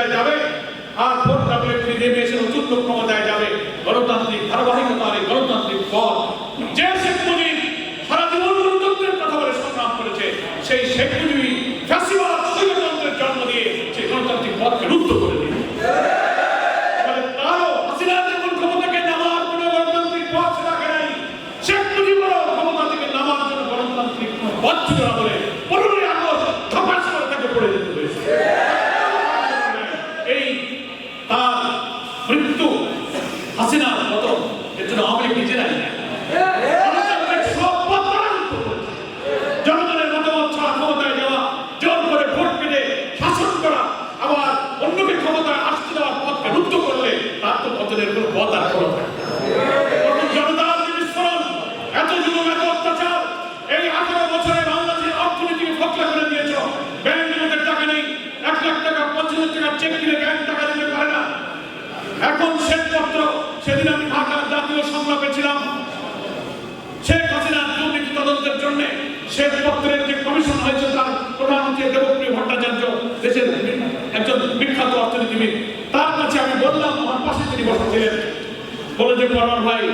ক্ষমতায় যাবে, আর ভোট ডাবলে তিনি নেমে এসে চতুর্থ ক্ষমতায় যাবে। গণতান্ত্রিক ধারাবাহিকতার এই গণতান্ত্রিক পথ। যে শেখ মুজিব সারা জীবন গণতন্ত্রের কথা বলে সংগ্রাম করেছে, সেই শেখ মুজিবই ফ্যাসিবাদ জন্ম দিয়ে সেই গণতান্ত্রিক পথকে রুদ্ধ করে পথ শেখ মুজিবুরও ক্ষমতা পথ ছিল বলে পনেরোই আগস্ট ধপাস করে তাকে পড়ে যেতে হয়েছে এই তার মৃত্যু হাসিনার পতন এর জন্য আওয়ামী লীগ নিজেরাই নেয়। গণতান্ত্রিক সব পথ তারা রুদ্ধ করেছে। জনগণের মতামত ছাড়া ক্ষমতায় যাওয়া জোর করে ভোট কেটে শাসন করা আবার অন্যকে ক্ষমতায় আসতে দেওয়ার পথকে রুদ্ধ করলে তার তো পতনের কোনো পথ আর খোলা থাকে না। তখন জনতার যে বিস্ফোরণ, এত জুলুম, এত অত্যাচার, এই 18 বছরে বাংলাদেশের অর্থনীতিকে ফকলা করে দিয়েছ। ব্যাংকগুলোতে টাকা নেই, এক লাখ টাকা, পঞ্চাশ হাজার টাকা চেক দিলে ব্যাংক টাকা দিতে পারে না। এখন শ্বেতপত্র সেদিন আমি ঢাকা জাতীয় সংলাপে ছিলাম শেখ হাসিনার দুর্নীতি তদন্তের জন্য শ্বেতপত্রের যে কমিশন হয়েছে তার প্রধান হচ্ছে দেবপ্রিয় ভট্টাচার্য দেশের একজন বিখ্যাত অর্থনীতিবিদ। তার কাছে আমি বললাম আমার পাশে তিনি বসেছিলেন বলে যে পরমার ভাই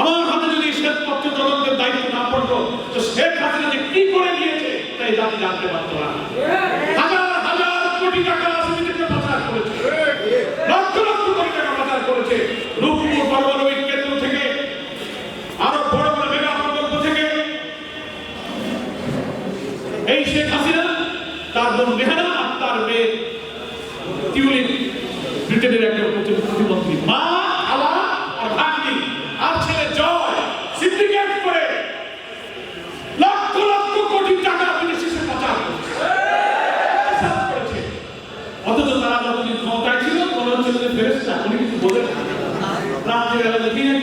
আমার হাতে যদি শ্বেতপত্র তদন্তের দায়িত্ব না পড়তো তো শেখ হাসিনা যে কি করে নিয়েছে তাই জাতি জানতে পারতো না। এই শেখ হাসিনা, তার বোন রেহানা আর তার মেয়ে টিউলিপ, ব্রিটেনের প্রতি- প্রতিমন্ত্রী। মা, খালা আর ভাগ্নি আর ছেলে জয় সিন্ডিকেট করে লক্ষ লক্ষ কোটি টাকা বিদেশে সে পাচার করেছে। অথচ তারা যতদিন ক্ষমতায় ছিল, মনে হচ্ছে ফেরেস্তা উনি কিছু না। রাত্রে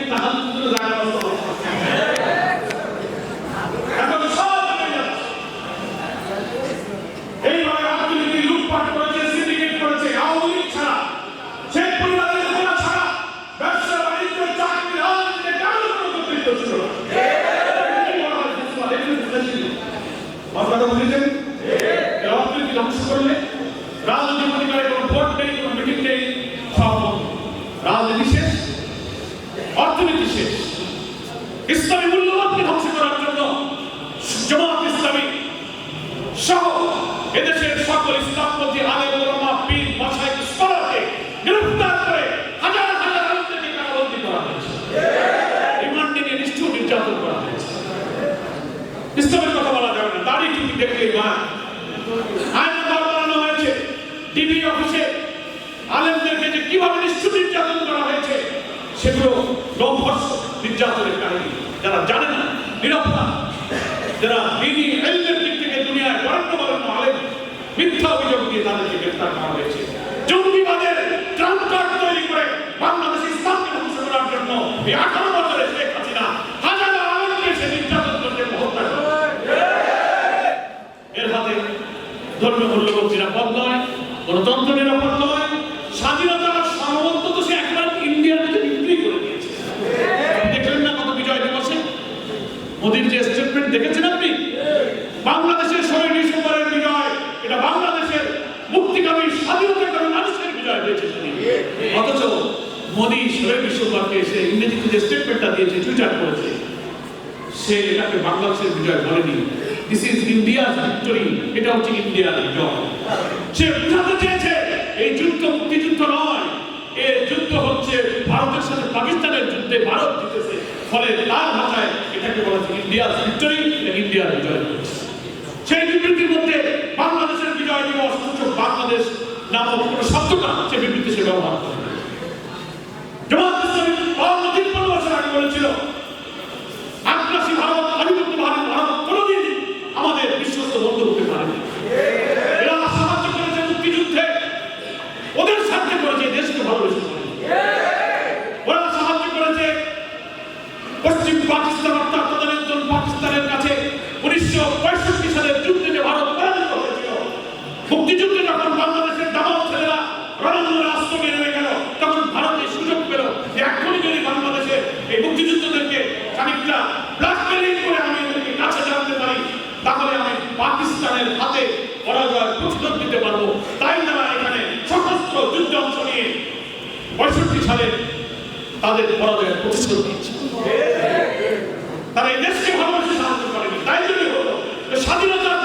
তাহার জায়গা নষ্ট করছে। এখন সব হয়ে যাচ্ছে। এইভাবে অর্থনীতি লুটপাট করেছে সিন্ডিকেট করেছে আওয়ামী লীগ ছাড়া শেখ পরিবারের লোকেরা ছাড়া ব্যবসা বাণিজ্য চাকরি রাজনীতিতে কারও কোনো কর্তৃত্ব ছিল না এই বলা হয় ফেসিবাদ, এগুলো ফেসিবাদ। কথাটা বুঝেছেন এই অর্থনীতি ধ্বংস করলে রাজনৈতিক অধিকারে কোনো ভোট রাজনীতি শেষ অর্থনীতি শেষ। ইসলামী মূল্যবোধকে ধ্বংস করার জন্য জামাত ইসলামী সহ এদেশের সকল ইসলামপন্থী আলেম ওলামা পীর মাশাইখ স্কলারকে গ্রেফতার করে হাজার হাজার আলেমদেরকে কারাবন্দী করা হয়েছে রিমান্ডে নিয়ে নিষ্ঠুর নির্যাতন করা হয়েছে ইসলামের কথা বলা যাবে না দাড়ি টুপি দেখলেই মা আইনে বার বানানো হয়েছে টিভি অফিসে আলেমদেরকে যে কীভাবে নির্যাতন করা হয়েছে, সেগুলো নির্যাতনের কাহিনী। যারা জানে না নিরপরাধ যারা দিক থেকে দুনিয়ায় বরেণ্য বরেণ্য আলেম, মিথ্যা অভিযোগ দিয়ে তাদেরকে গ্রেফতার করা হয়েছে। জঙ্গিবাদের ট্রান্সফার তৈরি করে বাংলাদেশ ইসলামকে ধ্বংস করার জন্য এই আঠারো গণতন্ত্র নিরাপদ নয় স্বাধীনতা সার্বভৌমত্ব তো সে একেবারে ইন্ডিয়ার বিক্রি করে দিয়েছে। দেখলেন না কত বিজয় দিবসে? মোদীর যে স্টেটমেন্ট দেখেছেন আপনি? বাংলাদেশের ষোলোই ডিসেম্বরের বিজয়, এটা বাংলাদেশের মুক্তিকামী স্বাধীনতা করে মানুষের বিজয় হয়েছে অথচ মোদী ষোলোই ডিসেম্বরকে এসে ইংরেজিতে যে স্টেটমেন্টটা দিয়েছে টুইটার করেছে, সে এটাকে বাংলাদেশের বিজয় বলেনি। দিস ইজ ইন্ডিয়াস ভিক্টরি এটা হচ্ছে ইন্ডিয়ার বিজয় সে বুঝাতে মুক্তিযুদ্ধ নয়। এ যুদ্ধ হচ্ছে ভারতের সাথে পাকিস্তানের যুদ্ধে ভারত জিতেছে। ফলে তার ভাষায় এটাকে বলা হচ্ছে ইন্ডিয়ার ভিক্টরি ইন্ডিয়ার বিজয়। সেই বিবৃতির মধ্যে বাংলাদেশের বিজয় দিবস সূচক বাংলাদেশ নামক কোনো শব্দটা সে বিবৃতি সে ব্যবহার করে। বছর আগে বলেছিল পঁয়ষট্টি সালের যুদ্ধে যে ভারত পরাজিত হয়েছিল, মুক্তিযুদ্ধে যখন বাংলাদেশের দামাল ছেলেরা রণাঙ্গনের আশ্রমে নেমে গেল, তখন ভারতে সুযোগ পেল যে এখনই যদি বাংলাদেশে এই মুক্তিযুদ্ধদেরকে খানিকটা ব্ল্যাকমেলিং করে আমি এদেরকে কাছে জানতে পারি, তাহলে আমি পাকিস্তানের হাতে পরাজয়ের প্রতিশোধ দিতে পারব। তাই তারা এখানে সশস্ত্র যুদ্ধে অংশ নিয়ে পঁয়ষট্টি সালে তাদের পরাজয়ের প্রতিশোধ নিয়েছে তারা এই দেশকে ভালোবাসে সাহায্য করেনি